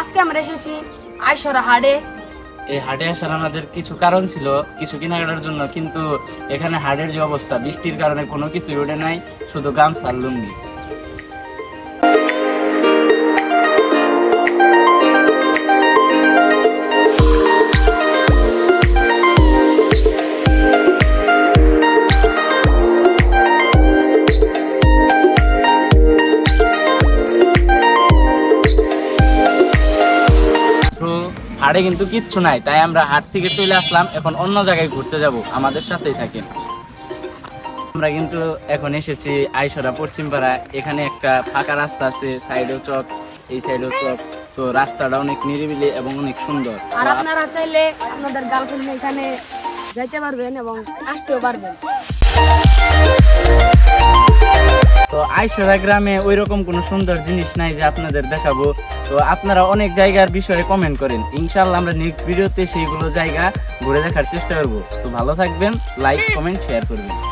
আজকে আমরা এসেছি আইসরা হাড়ে এই হাটে আসার আমাদের কিছু কারণ ছিল, কিছু কেনাকাটার জন্য, কিন্তু এখানে হাটের যে অবস্থা, বৃষ্টির কারণে কোনো কিছু উঠে নাই, শুধু গামছা লুঙ্গি। হাটে কিন্তু কিচ্ছু নাই, তাই আমরা হাট থেকে চলে আসলাম, এখন অন্য জায়গায় ঘুরতে যাব, আমাদের সাথেই থাকেন। আমরা কিন্তু এখন এসেছি আইসরা পশ্চিমপাড়া, এখানে একটা ফাঁকা রাস্তা আছে, সাইডেও চক, এই সাইডেও চক, তো রাস্তাটা অনেক নিরিবিলি এবং অনেক সুন্দর। আর আপনারা চাইলে আপনাদের গার্লফ্রেন্ড এখানে যাইতে পারবেন এবং আসতেও পারবেন। আইসরা গ্রামে ওই রকম কোনো সুন্দর জিনিস নাই যে আপনাদের দেখাবো। তো আপনারা অনেক জায়গার বিষয়ে কমেন্ট করেন। ইনশাল্লাহ আমরা নেক্সট ভিডিওতে সেইগুলো জায়গা ঘুরে দেখার চেষ্টা করব। তো ভালো থাকবেন লাইক কমেন্ট শেয়ার করবেন।